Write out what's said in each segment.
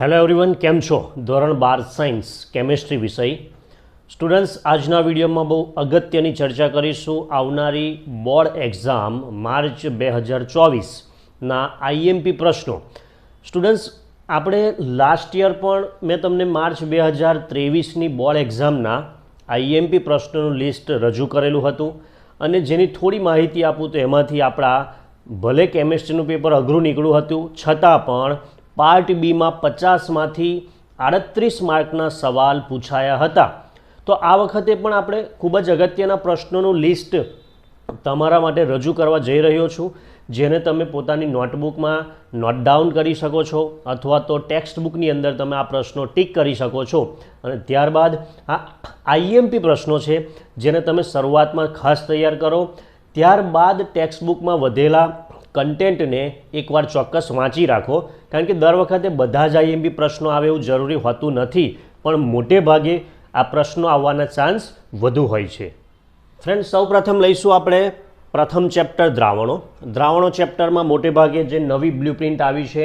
Hello everyone કેમ છો? ધોરણ બાર સાયન્સ, કેમેસ્ટ્રી વિષય. સ્ટુડન્ટ્સ આજના વિડીયોમાં બહુ અગત્યની ચર્ચા કરીશું આવનારી બોર્ડ એક્ઝામ માર્ચ બે હજાર ચોવીસના આઈએમપી પ્રશ્નો. સ્ટુડન્ટ્સ આપણે લાસ્ટ યર પણ મેં તમને માર્ચ બે હજાર ત્રેવીસની બોર્ડ એક્ઝામના આઈએમપી પ્રશ્નોનું લિસ્ટ રજૂ કરેલું હતું અને જેની થોડી માહિતી આપું તો એમાંથી આપણા ભલે કેમેસ્ટ્રીનું પેપર અઘરું નીકળ્યું હતું, છતાં પણ પાર્ટ બીમાં પચાસમાંથી આડત્રીસ માર્કના સવાલ પૂછાયા હતા. તો આ વખતે પણ આપણે ખૂબ જ અગત્યના પ્રશ્નોનું લિસ્ટ તમારા માટે રજૂ કરવા જઈ રહ્યો છું, જેને તમે પોતાની નોટબુકમાં નોટ ડાઉન કરી શકો છો અથવા તો ટેક્સ્ટ બુકની અંદર તમે આ પ્રશ્નો ટીક કરી શકો છો. અને ત્યારબાદ આ આઈએમપી પ્રશ્નો છે, જેને તમે શરૂઆતમાં ખાસ તૈયાર કરો. ત્યારબાદ ટેક્સ્ટ બુકમાં વધેલા કન્ટેન્ટને એકવાર ચોક્કસ વાંચી રાખો. કારણ કે દર વખતે બધા જ આઈએમબી પ્રશ્નો આવે એવું જરૂરી હોતું નથી. પણ મોટે ભાગે આ પ્રશ્નો આવવાના ચાન્સ વધુ હોય છે. ફ્રેન્ડ સૌપ્રથમ લઈશું આપણે પ્રથમ ચેપ્ટર દ્રાવણો. દ્રાવણો ચેપ્ટરમાં મોટે ભાગે જે નવી બ્લુપ્રિન્ટ આવી છે,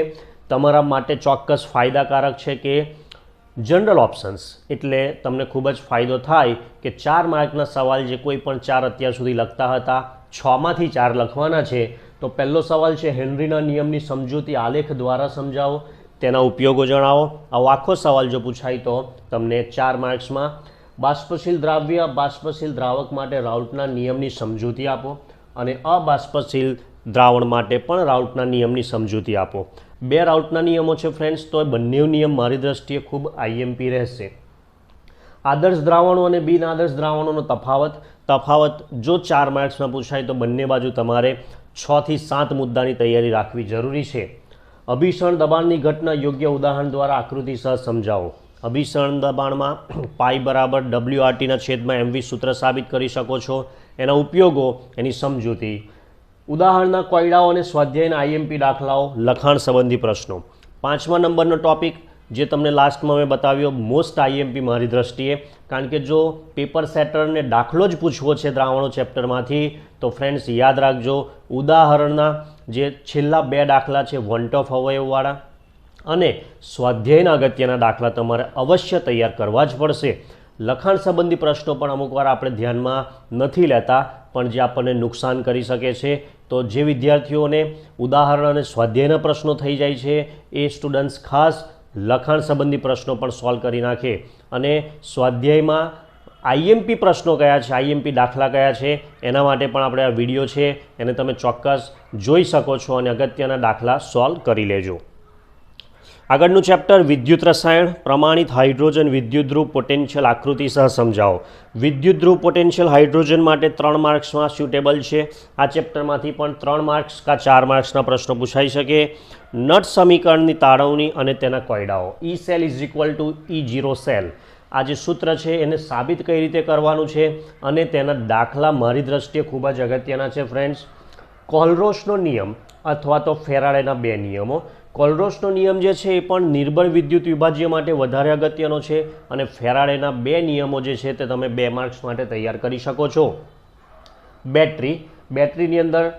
તમારા માટે ચોક્કસ ફાયદાકારક છે કે જનરલ ઓપ્શન્સ. એટલે તમને ખૂબ જ ફાયદો થાય કે ચાર માર્કના સવાલ જે કોઈ પણ ચાર અત્યાર સુધી લખતા હતા છમાંથી ચાર લખવાના છે તો પહેલો સવાલ છે, હેનરીના નિયમની સમજૂતી આલેખ દ્વારા સમજાવો. તેના ઉપયોગો જણાવો. આવો આખો સવાલ જો પૂછાય તો તમને ચાર માર્ક્સમાં. બાષ્પશીલ દ્રાવ્ય, બાષ્પશીલ દ્રાવક માટે રાઉટના નિયમની સમજૂતી આપો અને અબાષ્પશીલ દ્રાવણ માટે પણ રાઉટના નિયમની સમજૂતી આપો. બે રાઉટના નિયમો છે ફ્રેન્ડ્સ, તો એ બંને નિયમ મારી દ્રષ્ટિએ ખૂબ આઈએમપી રહેશે. આદર્શ દ્રાવણો અને બિન આદર્શ દ્રાવણોનો તફાવત. તફાવત જો ચાર માર્ક્સમાં પૂછાય તો બંને બાજુ તમારે છથી સાત મુદ્દાની તૈયારી રાખવી જરૂરી છે. અભિષણ દબાણની ઘટના યોગ્ય ઉદાહરણ દ્વારા આકૃતિ સહ સમજાવો. અભિષણ દબાણમાં પાઈ બરાબર ડબલ્યુઆરટીના છેદમાં એમવી સૂત્ર સાબિત કરી શકો છો. એના ઉપયોગો, એની સમજૂતી. ઉદાહરણના કોયડાઓ અને સ્વાધ્યાયના આઈએમપી દાખલાઓ, લખાણ સંબંધી પ્રશ્નો. પાંચમા નંબરનો ટોપિક જે તમને લાસ્ટમાં મેં બતાવ્યો મોસ્ટ આઈએમપી મારી દ્રષ્ટિએ. કારણ કે જો પેપર સેટરને દાખલો જ પૂછવો છે દ્રાવણો ચેપ્ટરમાંથી તો ફ્રેન્ડ્સ યાદ રાખજો, ઉદાહરણના જે છેલ્લા બે દાખલા છે વન્ટ ઓફ અવયવવાળા અને સ્વાધ્યાયના અગત્યના દાખલા તમારે અવશ્ય તૈયાર કરવા જ પડશે. લખાણ સંબંધી પ્રશ્નો પણ અમુકવાર આપણે ધ્યાનમાં નથી લેતા, પણ જે આપણને નુકસાન કરી શકે છે, તો જે વિદ્યાર્થીઓને ઉદાહરણ અને સ્વાધ્યાયના પ્રશ્નો થઈ જાય છે, એ સ્ટુડન્ટ્સ ખાસ લખાણ સંબંધી પ્રશ્નો પણ સોલ્વ કરી નાખે. અને સ્વાધ્યાયમાં આઈએમપી પ્રશ્નો કયા છે આઈએમપી દાખલા કયા છે, એના માટે પણ આપણે આ વીડિયો છે, એને તમે ચોક્કસ જોઈ શકો છો અને અગત્યના દાખલા સોલ્વ કરી લેજો. આગળનું ચેપ્ટર વિદ્યુત રસાયણ, પ્રમાણિત હાઇડ્રોજન વિદ્યુત ધ્રુવ પોટેન્શિયલ આકૃતિ સહ સમજાવો. વિદ્યુત ધ્રુવ પોટેન્શિયલ હાઇડ્રોજન માટે ત્રણ માર્ક્સમાં સ્યુટેબલ છે. આ ચેપ્ટરમાંથી પણ ત્રણ માર્ક્સ કા ચાર માર્ક્સના પ્રશ્નો પૂછાઈ શકે. નટ સમીકરણની તાળવણી અને તેના કોયડાઓ. E cell is equal to E zero cell આ જે સૂત્ર છે એને સાબિત કઈ રીતે કરવાનું છે અને તેના દાખલા મારી દ્રષ્ટિએ ખૂબ જ અગત્યના છે ફ્રેન્ડ્સ કોલરોસનો નિયમ અથવા તો ફેરાડેના બે નિયમો. કોલરોસનો નિયમ જે છે એ પણ નિર્બળ વિદ્યુત વિભાજ્ય માટે વધારે અગત્યનો છે અને ફેરાડેના બે નિયમો જે છે તે તમે બે માર્ક્સ માટે તૈયાર કરી શકો છો. બેટરી બેટરીની અંદર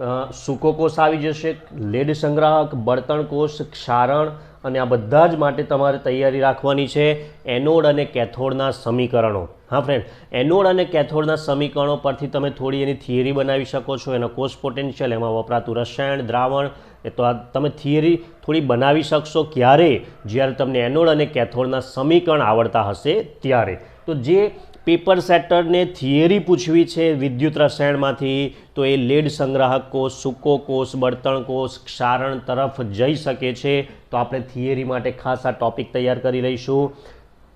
અ, સૂકો કોષ આવી જશે લેડ સંગ્રાહક બળતણ કોષ ક્ષારણ અને આ બધા જ માટે તમારે તૈયારી રાખવાની છે એનોડ અને કેથોડના સમીકરણો. હા ફ્રેન્ડ એનોડ અને કેથોડના સમીકરણો પરથી તમે થોડી એની થિયરી બનાવી શકો છો. એનો કોષ પોટેન્શિયલ એમાં વપરાતું રસાયણ, દ્રાવણ, એ તો આ તમે થિયરી થોડી બનાવી શકશો ક્યારે? જ્યારે તમને એનોડ અને કેથોડના સમીકરણ આવડતા હશે ત્યારે. તો જે પેપર સેટરને થિયરી પૂછવી છે વિદ્યુત રસાયણમાંથી, તો એ લેડ સંગ્રાહક કોષ, સૂકો કોષ, બળતણ કોષ, ક્ષારણ તરફ જઈ શકે છે. તો આપણે થિયરી માટે ખાસ આ ટોપિક તૈયાર કરી લઈશું.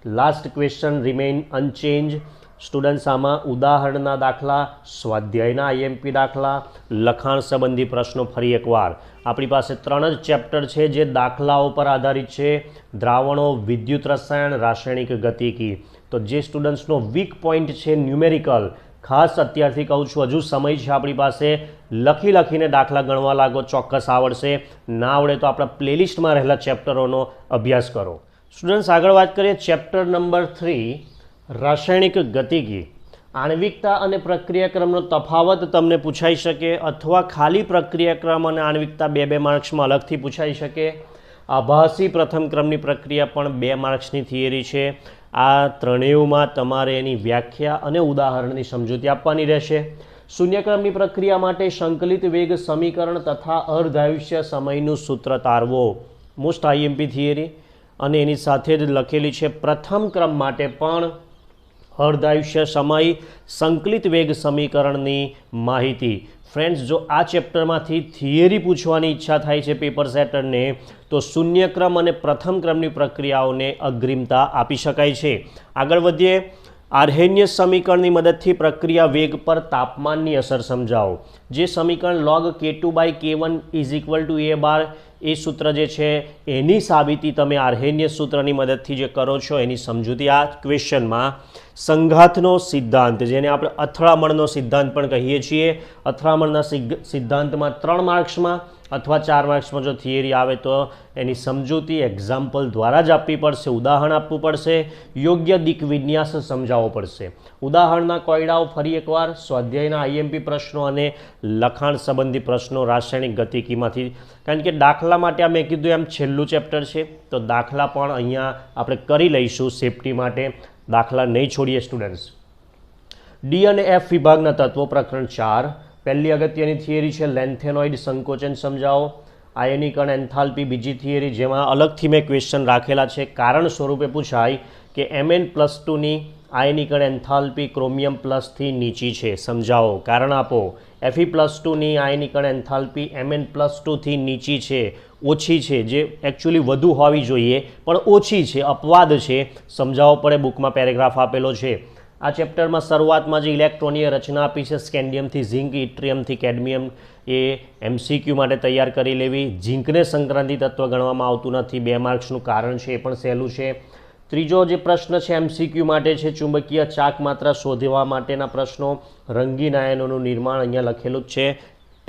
Last question remain unchanged students આમાં ઉદાહરણના દાખલા, સ્વાધ્યાયના આઈએમપી દાખલા, લખાણ સંબંધી પ્રશ્નો ફરી એકવાર. આપણી પાસે ત્રણ જ ચેપ્ટર છે જે દાખલાઓ પર આધારિત છે. દ્રાવણો, વિદ્યુત રસાયણ, રાસાયણિક ગતિકી તો જે સ્ટુડન્ટ્સનો વીક પોઈન્ટ છે ન્યુમેરિકલ ખાસ અત્યારથી કહું છું, હજુ સમય છે આપણી પાસે, લખી લખીને દાખલા ગણવા લાગો, ચોક્કસ આવડશે. ના આવડે તો આપણા પ્લેલિસ્ટમાં રહેલા ચેપ્ટરોનો અભ્યાસ કરો. સ્ટુડન્ટ્સ આગળ વાત કરીએ ચેપ્ટર નંબર થ્રી રાસાયણિક ગતિકી આણ્વિકતા અને પ્રક્રિયાક્રમનો તફાવત તમને પૂછાઈ શકે અથવા ખાલી પ્રક્રિયાક્રમ અને આણ્વિકતા બે બે માર્ક્સમાં અલગથી પૂછાઈ શકે. આભાસી પ્રથમ ક્રમની પ્રક્રિયા પણ બે માર્ક્સની થિયરી છે. આ ત્રણેયમાં તમારે એની વ્યાખ્યા અને ઉદાહરણની સમજૂતી આપવાની રહેશે. શૂન્યક્રમની પ્રક્રિયા માટે સંકલિત વેગ સમીકરણ તથા અર્ધાયુષ્ય સમયનું સૂત્ર તારવો. મોસ્ટ આઈએમપી થિયરી અને એની સાથે જ લખેલી છે, પ્રથમ ક્રમ માટે પણ અર્ધાયુષ્ય સમય સંકલિત વેગ સમીકરણની માહિતી. ફ્રેન્ડ્સ જો આ ચેપ્ટરમાંથી થિયરી પૂછવાની ઈચ્છા થાય છે પેપર સેટરને તો શૂન્યક્રમ અને પ્રથમ ક્રમની પ્રક્રિયાઓને અગ્રિમતા આપી શકાય છે. આગળ વધીએ. આર્હેન્ય સમીકરણની મદદથી પ્રક્રિયા વેગ પર તાપમાનની અસર સમજાવો. જે સમીકરણ log K two by K one is equal to A bar એ સૂત્ર જે છે, એની સાબિતી તમે આર્હેન્ય સૂત્રની મદદથી જે કરો છો, એની સમજૂતી આ ક્વેશ્ચનમાં સંઘાતનો સિદ્ધાંત, જેને આપણે અથડામણનો સિદ્ધાંત પણ કહીએ છીએ. અથડામણના સિદ્ધાંતમાં ત્રણ માર્ક્સમાં અથવા ચાર માર્ક્સમાં જો થિયરી આવે તો એની સમજૂતી એક્ઝામ્પલ દ્વારા જ આપવી પડશે, ઉદાહરણ આપવું પડશે, યોગ્ય દિગ્વિન્યાસ સમજાવવો પડશે. ઉદાહરણના કોયડાઓ ફરી એકવાર, સ્વાધ્યાયના આઈએમપી પ્રશ્નો અને લખાણ સંબંધી પ્રશ્નો રાસાયણિક ગતિકીમાંથી. કારણ કે દાખલા માટે આ મેં કીધું એમ છેલ્લું ચેપ્ટર છે, તો દાખલા પણ અહીંયા આપણે કરી લઈશું સેફટી માટે. દાખલા નહીં છોડીએ સ્ટુડન્ટ્સ ડી અને એફ વિભાગના તત્વો પ્રકરણ ચાર પહેલી અગત્યની થિયરી છે લેન્થેનોઇડ સંકોચન, સમજાવો. આયનીકરણ એન્થાલ્પી બીજી થિયરી જેમાં અલગથી મેં ક્વેશ્ચન રાખેલા છે. કારણ સ્વરૂપે પૂછાય કે એમએન પ્લસ ટુની આયનીકરણ એન્થાલ્પી ક્રોમિયમ પ્લસથી નીચી છે. સમજાવો. કારણ આપો. એફી પ્લસ ટુની આયનીકરણ એન્થાલ્પી એમએન પ્લસ ટુથી નીચી છે. ઓછી છે જે એકચ્યુઅલી વધુ હોવી જોઈએ, પણ ઓછી છે, અપવાદ છે. સમજાવવો પડે બુકમાં પેરેગ્રાફ આપેલો છે. આ ચેપ્ટરમાં શરૂઆતમાં જે ઇલેક્ટ્રોનીય રચના આપી છે, સ્કેન્ડિયમથી ઝીંક ઇટ્રિયમથી કેડમિયમ, એ એમસીક્યુ માટે તૈયાર કરી લેવી. ઝિંકને સંક્રાંતિ તત્વ ગણવામાં આવતું નથી, બે માર્ક્સનું કારણ છે, એ પણ સહેલું છે. ત્રીજો જે પ્રશ્ન છે, એમસીક્યુ માટે છે, ચુંબકીય ચાક માત્રા શોધવા માટેના પ્રશ્નો. રંગીન આયનોનું નિર્માણ અહીંયા લખેલું જ છે.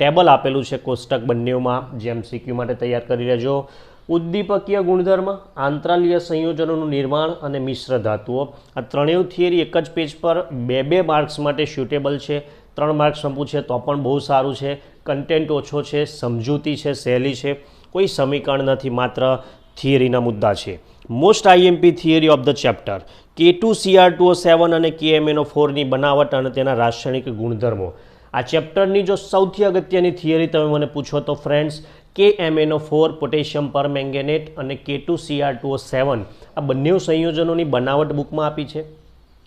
ટેબલ આપેલું છે કોષ્ટક બંનેમાં જે એમસીક્યુ માટે તૈયાર કરી લેજો ઉદ્દીપકીય ગુણધર્મ, આંતરાલીય સંયોજનોનું નિર્માણ અને મિશ્ર ધાતુઓ. આ ત્રણેય થિયરી એક જ પેજ પર બે બે માર્ક્સ માટે સ્યુટેબલ છે. ત્રણ માર્ક્સમાં પૂછે તો પણ બહુ સારું છે. કન્ટેન્ટ ઓછો છે, સમજૂતી છે, સહેલી છે. કોઈ સમીકરણ નથી, માત્ર થિયરીના મુદ્દા છે. Most IMP theory of the chapter K two CR two seven અને કે એમએનઓ ફોરની બનાવટ અને તેના રાસાયણિક ગુણધર્મો. આ ચેપ્ટરની જો સૌથી અગત્યની થિયરી તમે મને પૂછો તો ફ્રેન્ડ્સ કે એમએનઓ ફોર પોટેશિયમ પરમેંગેનેટ અને કે ટુ સીઆર ટુ સેવન આ બંને સંયોજનોની બનાવટ બુકમાં આપી છે.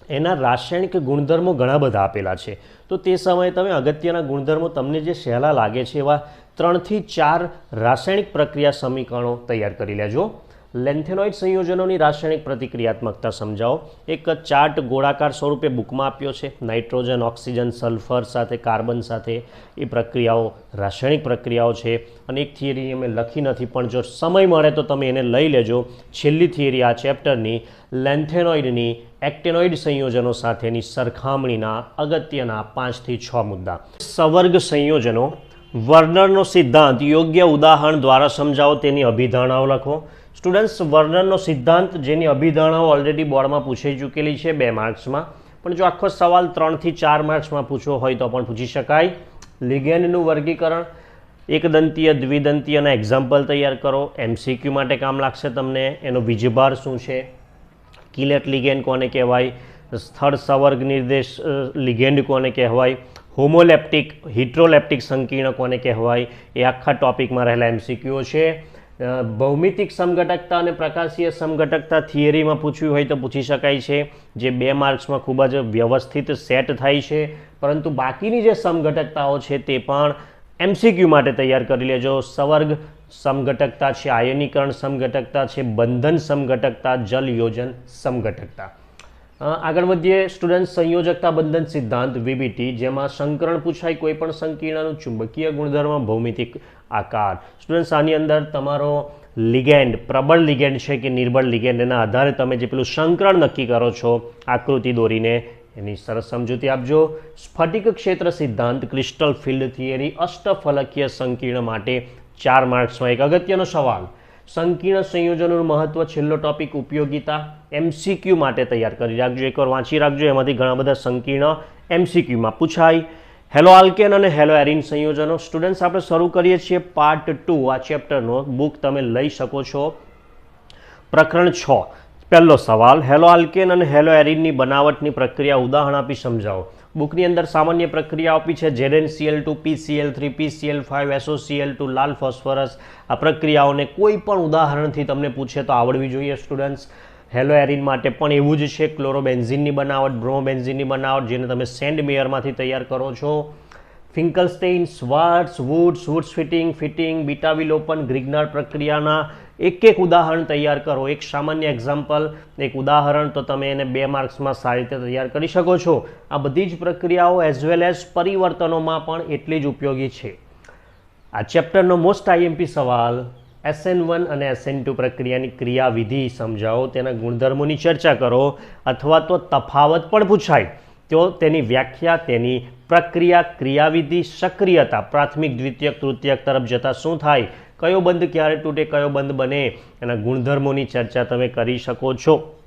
એના રાસાયણિક ગુણધર્મો ઘણા બધા આપેલા છે. તો તે સમયે તમે અગત્યના ગુણધર્મો તમને જે સહેલા લાગે છે એવા ત્રણથી ચાર રાસાયણિક પ્રક્રિયા સમીકરણો તૈયાર કરી લેજો. લેન્થેનોઇડ સંયોજનોની રાસાયણિક પ્રતિક્રિયાત્મકતા સમજાવો. એક ચાર્ટ ગોળાકાર સ્વરૂપે બુકમાં આપ્યો છે. નાઇટ્રોજન, ઓક્સિજન, સલ્ફર સાથે, કાર્બન સાથે એ પ્રક્રિયાઓ રાસાયણિક પ્રક્રિયાઓ છે. અને એક થિયરી અમે લખી નથી, પણ જો સમય મળે તો તમે એને લઈ લેજો. છેલ્લી થિયરી આ ચેપ્ટરની લેન્થેનોઇડની એક્ટેનોઇડ સંયોજનો સાથેની સરખામણીના અગત્યના પાંચથી છ મુદ્દા. સવર્ગ સંયોજનો. વર્નરનો સિદ્ધાંત યોગ્ય ઉદાહરણ દ્વારા સમજાવો, તેની અભિધારણાઓ લખો. સ્ટુડન્ટ્સ વર્ણનનો સિદ્ધાંત જેની અભિધારણાઓ ઓલરેડી બોર્ડમાં પૂછાઈ ચૂકેલી છે બે માર્ક્સમાં. પણ જો આખો સવાલ ત્રણથી ચાર માર્ક્સમાં પૂછવો હોય તો પણ પૂછી શકાય. લિગેન્ડનું વર્ગીકરણ, એકદંતીય દ્વિદંતીયના એક્ઝામ્પલ તૈયાર કરો. એમસીક્યુ માટે કામ લાગશે તમને. એનો વીજભાર શું છે? કિલેટ લિગેન્ડ કોને કહેવાય? સ્થળ સવર્ગ નિર્દેશ લિગેન્ડ કોને કહેવાય? હોમોલેપ્ટિક, હિટ્રોલેપ્ટિક સંકીર્ણ કોને કહેવાય? એ આખા ટોપિકમાં રહેલા એમસીક્યુઓ છે. ભૌમિતિક સમઘટકતા અને પ્રકાશીય સમઘટકતા થિયરીમાં પૂછ્યું હોય તો પૂછી શકાય છે, જે બે માર્ક્સમાં ખૂબ જ વ્યવસ્થિત સેટ થાય છે. પરંતુ બાકીની જે સમઘટકતાઓ છે તે પણ એમસીક્યુ માટે તૈયાર કરી લેજો. સવર્ગ સમઘટકતા છે, આયનીકરણ સમઘટકતા છે, બંધન સમઘટકતા, જલ યોજન સમઘટકતા. આગળ વધીએ. સ્ટુડન્ટ સંયોજકતા બંધન સિદ્ધાંત વીબીટી જેમાં સંકરણ પૂછાય કોઈ પણ સંકીર્ણનું ચુંબકીય ગુણધર્મ, ભૌમિતિક આકાર. સ્ટુડન્ટ્સ આની અંદર તમારો લિગેન્ડ, પ્રબળ લિગેન્ડ છે કે નિર્બળ લિગેન્ડ, એના આધારે તમે જે પેલું સંકરણ નક્કી કરો છો, આકૃતિ દોરીને એની સરસ સમજૂતી આપજો. સ્ફટિક ક્ષેત્ર સિદ્ધાંત, ક્રિસ્ટલ ફિલ્ડ થિયરી, અષ્ટફલકીય સંકીર્ણ માટે ચાર માર્ક્સમાં એક અગત્યનો સવાલ. સંકીર્ણ સંયોજનોનું મહત્વ છેલ્લો ટોપિક, ઉપયોગિતા. એમસીક્યુ માટે તૈયાર કરી રાખજો, એકવાર વાંચી રાખજો. એમાંથી ઘણા બધા સંકીર્ણ એમસીક્યુમાં પૂછાય. હેલો આલ્કેન અને હેલો એરિન સંયોજનો. સ્ટુડન્ટ્સ આપણે શરૂ કરીએ છીએ પાર્ટ ટુ આ ચેપ્ટરનો બુક તમે લઈ શકો છો. પ્રકરણ છ. પહેલો સવાલ હેલો આલ્કેન અને હેલો એરિનની બનાવટની પ્રક્રિયા ઉદાહરણ આપી સમજાવો. બુકની અંદર સામાન્ય પ્રક્રિયા આપી છે ZNCL two PCL three PCL five SOCL two લાલ ફોસ્ફરસ. આ પ્રક્રિયાઓને કોઈ પણ ઉદાહરણથી તમને પૂછે તો આવડવી જોઈએ સ્ટુડન્ટ્સ હેલો એરિન માટે પણ એવું જ છે, ક્લોરોબેન્ઝિનની બનાવટ, બ્રોમોબેન્ઝિનની બનાવટ, જેને તમે સેન્ડ મેયરમાંથી તૈયાર કરો છો. Finkelstein Swarts Wurtz Wurtz Fittig Fittig, beta વિલોપન, ગ્રિગ્નાર પ્રક્રિયાના એક એક ઉદાહરણ તૈયાર કરો. એક સામાન્ય એક્ઝામ્પલ, એક ઉદાહરણ, તો તમે એને બે માર્ક્સમાં સારી રીતે તૈયાર કરી શકો છો. આ બધી જ પ્રક્રિયાઓ એઝ વેલ એઝ પરિવર્તનોમાં પણ એટલી જ ઉપયોગી છે. આ ચેપ્ટરનો મોસ્ટ આઈએમપી સવાલ એસએન વન અને એસએન ટુ પ્રક્રિયાની ક્રિયાવિધિ સમજાવો, તેના ગુણધર્મોની ચર્ચા કરો, અથવા તો તફાવત પણ પૂછાય. તો તેની વ્યાખ્યા, તેની પ્રક્રિયા, ક્રિયાવિધિ, સક્રિયતા, પ્રાથમિક, દ્વિતીયક, તૃતીયક તરફ જતાં શું થાય, કયો બંધ ક્યારે તૂટે, કયો બંધ બને, એના ગુણધર્મોની ચર્ચા તમે કરી શકો છો.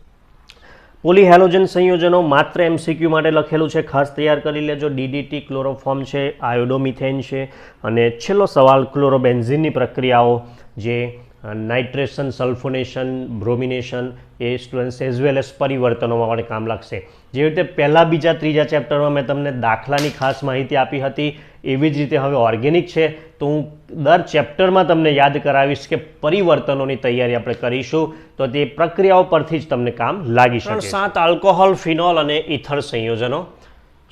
પોલીહેલોજન સંયોજનો માત્ર એમસીક્યુ માટે લખેલું છે. ખાસ તૈયાર કરી લેજો. ડીડીટી ક્લોરોફોર્મ છે, આયોડોમિથેન છે, અને છેલ્લો સવાલ, ક્લોરોબેન્ઝિનની પ્રક્રિયાઓ. જે નાઇટ્રેશન સલ્ફોનેશન બ્રોમિનેશન એ સ્ટુડન્ટ્સ એઝ વેલ એઝ પરિવર્તનોમાં પણ કામ લાગશે. જેવી રીતે પહેલાં બીજા ત્રીજા ચેપ્ટરમાં મેં તમને દાખલાની ખાસ માહિતી આપી હતી એવી જ રીતે હવે ઓર્ગેનિક છે. તો હું દર ચેપ્ટરમાં તમને યાદ કરાવીશ કે પરિવર્તનોની તૈયારી આપણે કરીશું. તો તે પ્રક્રિયાઓ પરથી જ તમને કામ લાગી શકે સાત આલ્કોહોલ ફિનોલ અને ઇથર સંયોજનો.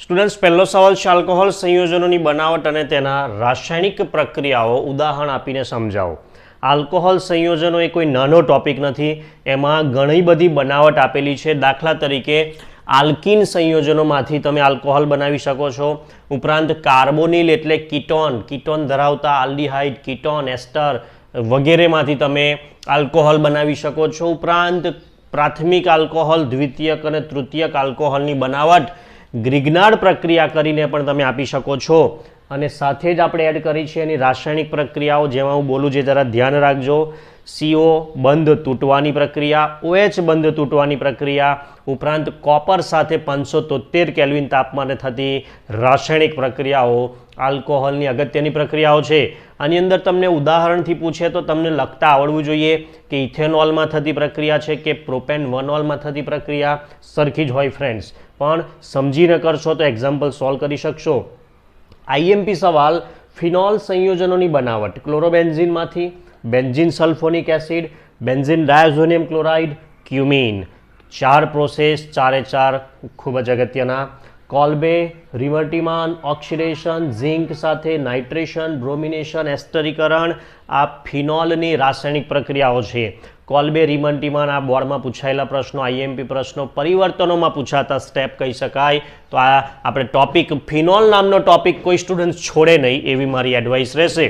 સ્ટુડન્ટ્સ પહેલો સવાલ છે આલ્કોહોલ સંયોજનોની બનાવટ અને તેના રાસાયણિક પ્રક્રિયાઓ. ઉદાહરણ આપીને સમજાવો. આલ્કોહોલ સંયોજનો એ કોઈ નાનો ટોપિક નથી. એમાં ઘણી બધી બનાવટ આપેલી છે. દાખલા તરીકે આલ્કિન સંયોજનોમાંથી તમે આલ્કોહોલ બનાવી શકો છો. ઉપરાંત કાર્બોનિલ એટલે કીટોન. કીટોન ધરાવતા આલ્ડીહાઇડ, કીટોન, એસ્ટર વગેરેમાંથી તમે આલ્કોહોલ બનાવી શકો છો. ઉપરાંત પ્રાથમિક આલ્કોહોલ, દ્વિતીયક અને તૃતીયક આલ્કોહોલની બનાવટ ગ્રિગ્નાર્ડ પ્રક્રિયા કરીને પણ તમે આપી શકો છો. અને સાથે જ આપણે એડ કરી છે એની રાસાયણિક પ્રક્રિયાઓ, જેમાં હું બોલું છે જરા ધ્યાન રાખજો. સીઓ બંધ તૂટવાની પ્રક્રિયા ઓએચ બંધ તૂટવાની પ્રક્રિયા, ઉપરાંત કોપર સાથે પાંચસો તોતેર કેલ્વિન તાપમાને થતી રાસાયણિક પ્રક્રિયાઓ આલ્કોહોલની અગત્યની પ્રક્રિયાઓ છે. આની અંદર તમને ઉદાહરણથી પૂછે તો તમને લખતા આવડવું જોઈએ કે ઇથેનોલમાં થતી પ્રક્રિયા છે કે પ્રોપેન વનોલમાં થતી પ્રક્રિયા. સરખી જ હોય ફ્રેન્ડ્સ પણ સમજીને કરશો તો એક્ઝામ્પલ સોલ્વ કરી શકશો. આઈએમપી સવાલ, ફિનોલ સંયોજનોની બનાવટ, ક્લોરોબેન્ઝિનમાંથી, benzene sulphonic acid, benzene diazonium chloride, cumene. ચાર પ્રોસેસ ચારે ચાર, ખૂબ જ અગત્યના. Kolbe Reimer Tiemann oxidation, zinc સાથે નાઇટ્રેશન, બ્રોમિનેશન, એસ્ટરીકરણ, આ ફિનોલની રાસાયણિક પ્રક્રિયાઓ છે. કોલ્બે રિમન્ટીમાન આ બોર્ડમાં પૂછાયેલા પ્રશ્નો, આઈએમપી પ્રશ્નો, પરિવર્તનોમાં પૂછાતા સ્ટેપ કહી શકાય. તો આ આપણે ટોપિક ફિનોલ નામનો ટોપિક કોઈ સ્ટુડન્ટ છોડે નહીં એવી મારી એડવાઇસ રહેશે.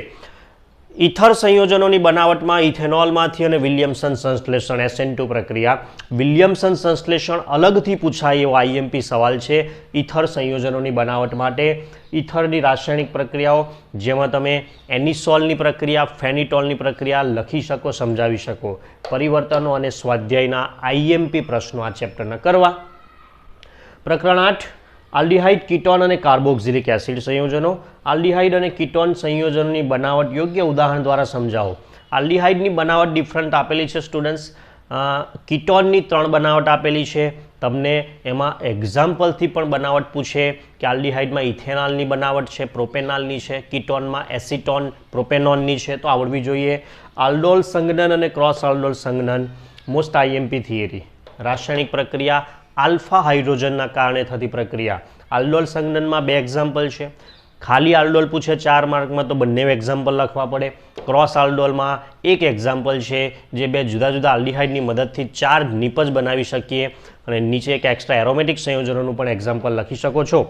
ઇથર સંયોજનોની બનાવટમાં ઇથેનોલમાંથી અને વિલિયમસન સંશ્લેષણ એસએન ટુ પ્રક્રિયા. વિલિયમસન સંશ્લેષણ અલગથી પૂછાય એવો આઈએમપી સવાલ છે ઇથર સંયોજનોની બનાવટ માટે. ઇથરની રાસાયણિક પ્રક્રિયાઓ, જેમાં તમે એનિસોલની પ્રક્રિયા, ફેનિટોલની પ્રક્રિયા લખી શકો, સમજાવી શકો. પરિવર્તનો અને સ્વાધ્યાયના આઈએમપી પ્રશ્નો આ ચેપ્ટરના કરવા. પ્રકરણ આઠ આલ્ડીહાઇડ કિટોન અને કાર્બોક્સિલિક એસિડ સંયોજનો. આલ્ડીહાઇડ અને કિટોન સંયોજનોની બનાવટ યોગ્ય ઉદાહરણ દ્વારા સમજાવો. આલ્ડીહાઇડની બનાવટ ડિફરન્ટ આપેલી છે સ્ટુડન્ટ્સ કીટોનની ત્રણ બનાવટ આપેલી છે. તમને એમાં એક્ઝામ્પલથી પણ બનાવટ પૂછે કે આલ્ડીહાઇડમાં ઇથેનોલની બનાવટ છે, પ્રોપેનાલની છે, કિટોનમાં એસિટોન, પ્રોપેનોનની છે, તો આવડવી જોઈએ. આલ્ડોલ સંગનન અને ક્રોસ આલ્ડોલ સંગનન મોસ્ટ આઈએમપી થિયરી રાસાયણિક પ્રક્રિયા આલ્ફા હાઇડ્રોજનના કારણે થતી પ્રક્રિયા. આલ્ડોલ સંજ્ઞનમાં બે એક્ઝામ્પલ છે. ખાલી આલ્ડોલ પૂછે ચાર માર્કમાં તો બંને એક્ઝામ્પલ લખવા પડે. ક્રોસ આલ્ડોલમાં એક એક્ઝામ્પલ છે જે બે જુદા જુદા આલ્ડીહાઇડની મદદથી ચાર નિપજ બનાવી શકીએ અને નીચે એક એક્સ્ટ્રા એરોમેટિક સંયોજનોનું પણ એક્ઝામ્પલ લખી શકો છો.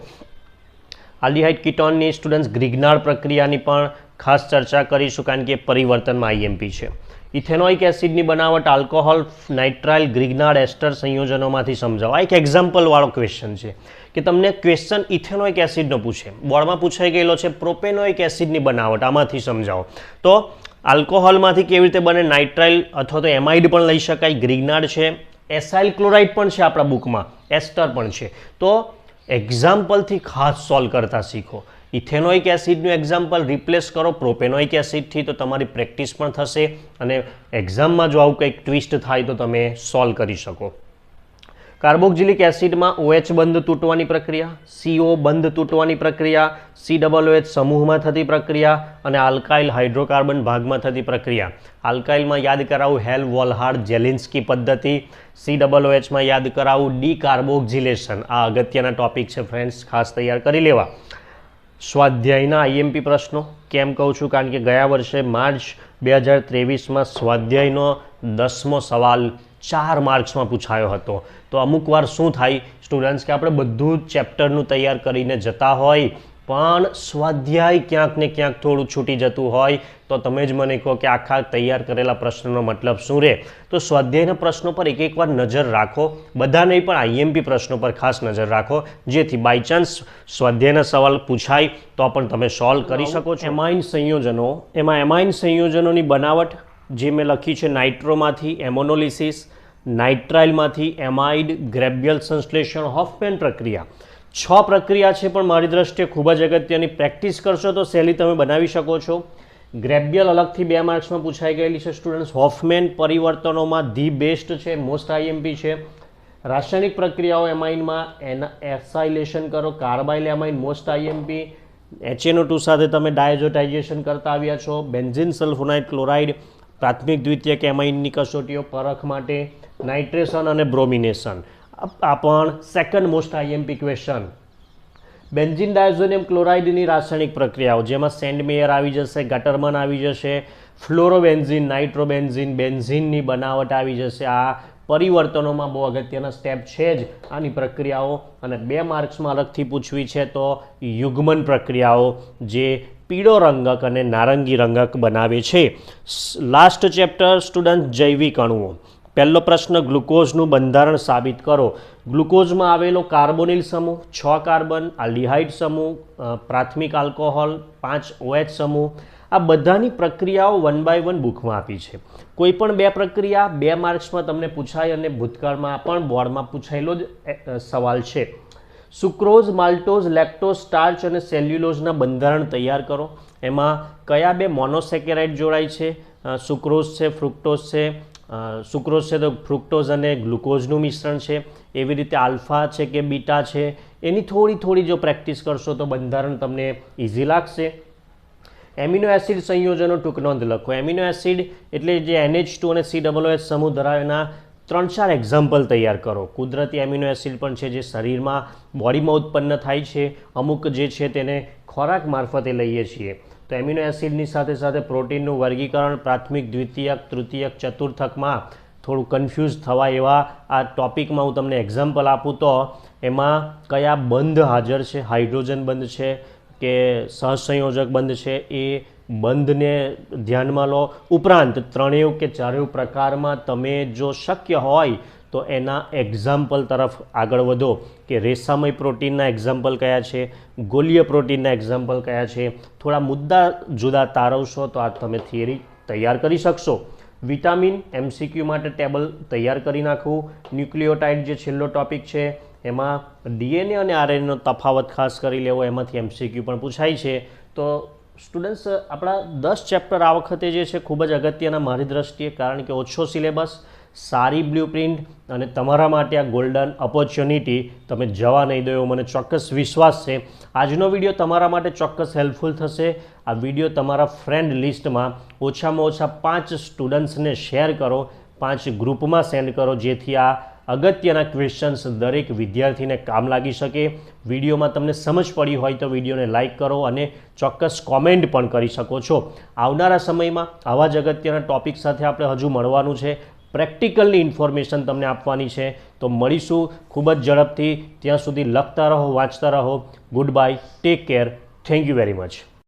આલ્ડીહાઇડ કિટોનની સ્ટુડન્ટ્સ ગ્રિગ્નાર્ડ પ્રક્રિયાની પણ ખાસ ચર્ચા કરીશું કારણ કે પરિવર્તનમાં આઈએમપી છે. ઇથેનોઇક એસિડની બનાવટ આલ્કોહોલ, નાઇટ્રાઇલ ગ્રિગ્નાર્ડ એસ્ટર સંયોજનોમાંથી સમજાવો. આ એક એક્ઝામ્પલવાળો ક્વેશ્ચન છે કે તમને ક્વેશ્ચન ઇથેનોઇક એસિડનો પૂછે. બોર્ડમાં પૂછાઈ ગયેલો છે પ્રોપેનોઇક એસિડની બનાવટ, આમાંથી સમજાવો. તો આલ્કોહોલમાંથી કેવી રીતે બને? નાઇટ્રાઇલ અથવા તો એમાઇડ પણ લઈ શકાય. ગ્રિગ્નાર્ડ છે. એસાઇલ ક્લોરાઇડ પણ છે આપણા બુકમાં. એસ્ટર પણ છે. તો એક્ઝામ્પલથી ખાસ સોલ્વ કરતા શીખો. ઇથેનોઇક એસિડનું એક્ઝામ્પલ રિપ્લેસ કરો. પ્રોપેનોઇક એસિડથી તો તમારી પ્રેક્ટિસ પણ થશે અને એક્ઝામમાં જો આવું કંઈક ટ્વિસ્ટ થાય તો તમે સોલ્વ કરી શકો. કાર્બોક્સિલિક એસિડમાં ઓએચ બંધ તૂટવાની પ્રક્રિયા, સીઓ બંધ તૂટવાની પ્રક્રિયા સી ડબલ ઓએચ સમૂહમાં થતી પ્રક્રિયા અને આલ્કાઇલ હાઇડ્રોકાર્બન ભાગમાં થતી પ્રક્રિયા. આલ્કાઇલમાં યાદ કરાવું હેલ વોલહાર્ડ જેલિન્સ્કી પદ્ધતિ. સી ડબલ ઓએચમાં યાદ કરાવું ડી કાર્બોક્ઝિલેશન આ અગત્યના ટોપિક છે ફ્રેન્ડ્સ, ખાસ તૈયાર કરી લેવા. સ્વાધ્યાયના આઈએમપી પ્રશ્નો કેમ કહું છું? કારણ કે ગયા વર્ષે માર્ચ બે હજાર ત્રેવીસમાં સ્વાધ્યાયનો દસમો સવાલ ચાર માર્ક્સમાં પૂછાયો હતો. તો અમુક વાર શું થાય સ્ટુડન્ટ્સ, કે આપણે બધું ચેપ્ટરનું તૈયાર કરીને જતા હોય પણ સ્વાધ્યાય ક્યાંક ને ક્યાંક થોડું છૂટી જતું હોય તો તમે જ મને કહો કે આખા તૈયાર કરેલા પ્રશ્નનો મતલબ શું રહે? તો સ્વાધ્યાયના પ્રશ્નો પર એક એક વાર નજર રાખો. બધા નહીં પણ આઈએમપી પ્રશ્નો પર ખાસ નજર રાખો. જેથી બાય ચાન્સ સ્વાધ્યાયના સવાલ પૂછાય તો પણ તમે સોલ્વ કરી શકો છો. એમાઇન સંયોજનો એમાં એમાઇન સંયોજનોની બનાવટ જે મેં લખી છે નાઇટ્રોમાંથી એમોનોલિસિસ નાઇટ્રાઇલમાંથી એમાઇડ ગ્રેબ્યલ સંશ્લેષણ હોફમેન પ્રક્રિયા. છ પ્રક્રિયા છે, પણ મારી દ્રષ્ટિએ ખૂબ જ અગત્યની. પ્રેક્ટિસ કરશો તો સહેલી તમે બનાવી શકો છો. ગ્રેબ્યલ અલગથી બે માર્ક્સમાં પૂછાઈ ગયેલી છે, સ્ટુડન્ટ્સ. હોફમેન પરિવર્તનોમાં ધી બેસ્ટ છે, મોસ્ટ આઈએમપી છે. રાસાયણિક પ્રક્રિયાઓ એમાઇનમાં એના એસાઇલેશન કરો, carbylamine, most IMP. HNO two સાથે તમે ડાયઝોટાઇઝેશન કરતા આવ્યા છો. બેન્ઝિન સલ્ફોનાઇટ ક્લોરાઇડ, પ્રાથમિક દ્વિતીય એમાઇનની કસોટીઓ પરખ માટે, નાઇટ્રેશન અને બ્રોમિનેશન. આ પણ second most IMP question benzene diazonium ક્લોરાઇડની રાસાયણિક પ્રક્રિયાઓ, જેમાં સેન્ડમેયર આવી જશે ગટરમન આવી જશે ફ્લોરોબેન્ઝિન નાઇટ્રોબેન્ઝિન બેન્ઝિનની બનાવટ આવી જશે. આ પરિવર્તનોમાં બહુ અગત્યના સ્ટેપ છે જ આની પ્રક્રિયાઓ. અને બે માર્ક્સમાં અલગથી પૂછવી છે તો યુગ્મન પ્રક્રિયાઓ, જે પીળો રંગક અને નારંગી રંગક બનાવે છે. લાસ્ટ ચેપ્ટર સ્ટુડન્ટ જૈવિક અણુઓ. પહેલો પ્રશ્ન, ગ્લુકોઝનું બંધારણ સાબિત કરો. ગ્લુકોઝમાં આવેલો કાર્બોનિલ સમૂહ, છ કાર્બન આલ્ડિહાઇડ સમૂહ પ્રાથમિક આલ્કોહોલ, પાંચ ઓએચ સમૂહ, આ બધાની પ્રક્રિયાઓ વન બાય વન બુકમાં આપી છે. કોઈ પણ બે પ્રક્રિયા, બે માર્ક્સમાં તમને પૂછાય અને ભૂતકાળમાં પણ બોર્ડમાં પૂછાયેલો જ સવાલ છે. સુક્રોઝ, માલ્ટોઝ, લેક્ટોઝ, સ્ટાર્ચ અને સેલ્યુલોઝના બંધારણ તૈયાર કરો. એમાં કયા બે મોનોસેકેરાઇડ જોડાય છે? સુક્રોઝ છે, ફ્રુક્ટોઝ છે સુક્રોઝ છે તો ફ્રુક્ટોઝ અને ગ્લુકોઝનું મિશ્રણ છે. એવી રીતે આલ્ફા છે કે બીટા છે, એની થોડી થોડી જો પ્રેક્ટિસ કરશો તો બંધારણ તમને ઇઝી લાગશે. એમિનો એસિડ સંયોજનો ટૂંક નોંધ લખો. એમિનો એસિડ એટલે જે એનએચ ટુ અને સી ડબલ એચ સમૂહ ધરાવેના ત્રણ ચાર એક્ઝામ્પલ તૈયાર કરો. કુદરતી એમિનો એસિડ પણ છે જે શરીરમાં બોડીમાં ઉત્પન્ન થાય છે. અમુક જે છે તેને ખોરાક મારફતે લઈએ છીએ. તો એમિનો એસિડની સાથે સાથે પ્રોટીનનું વર્ગીકરણ પ્રાથમિક, દ્વિતીયક, તૃતીયક, ચતુર્થકમાં થોડું કન્ફ્યુઝ થવા એવા આ ટોપિકમાં હું તમને એક્ઝામ્પલ આપું તો એમાં કયા બંધ હાજર છે? હાઇડ્રોજન બંધ છે કે સહસંયોજક બંધ છે? એ બંધને ધ્યાનમાં લો. ઉપરાંત ત્રણેય કે ચારેય પ્રકારમાં તમે જો શક્ય હોય તો એના એક્ઝામ્પલ તરફ આગળ વધો કે રેસામય પ્રોટીનના એક્ઝામ્પલ કયા છે? ગોલીય પ્રોટીનના એક્ઝામ્પલ કયા છે? થોડા મુદ્દા જુદા તારવશો તો આ તમે થિયરી તૈયાર કરી શકશો. વિટામિન એમસીક્યુ માટે ટેબલ તૈયાર કરી નાખવું. ન્યુક્લિયોટાઇડ જે છેલ્લો ટોપિક છે, એમાં ડીએનએ અને આરએનએનો તફાવત ખાસ કરી લેવો, એમાંથી એમસીક્યુ પણ પૂછાય છે. તો સ્ટુડન્ટ્સ આપણા દસ ચેપ્ટર આ વખતે જે છે, ખૂબ જ અગત્યના મારી દ્રષ્ટિએ, કારણ કે ઓછો સિલેબસ સારી બ્લુપ્રિન્ટ અને તમારા માટે આ ગોલ્ડન ઓપોર્ચ્યુનિટી તમે જવા નહીં દો મને ચોક્કસ વિશ્વાસ છે. આજનો વીડિયો તમારા માટે ચોક્કસ હેલ્પફુલ થશે. આ વીડિયો તમારા ફ્રેન્ડ લિસ્ટમાં ઓછામાં ઓછા પાંચ સ્ટુડન્ટ્સને શેર કરો, પાંચ ગ્રુપમાં સેન્ડ કરો, જેથી આ અગત્યના ક્વેશ્ચન્સ દરેક વિદ્યાર્થીને કામ લાગી શકે. વિડીયોમાં તમને સમજ પડી હોય તો વિડીયોને લાઇક કરો અને ચોક્કસ કોમેન્ટ પણ કરી શકો છો. આવનારા સમયમાં આવા જ અગત્યના ટોપિક સાથે આપણે હજુ મળવાનું છે. પ્રેક્ટિકલની ઇન્ફોર્મેશન તમને આપવાની છે. તો મળીશું. ખૂબ જ ઝડપથી ત્યાં સુધી લખતા રહો, વાંચતા રહો. Good bye. Take care. Thank you very much.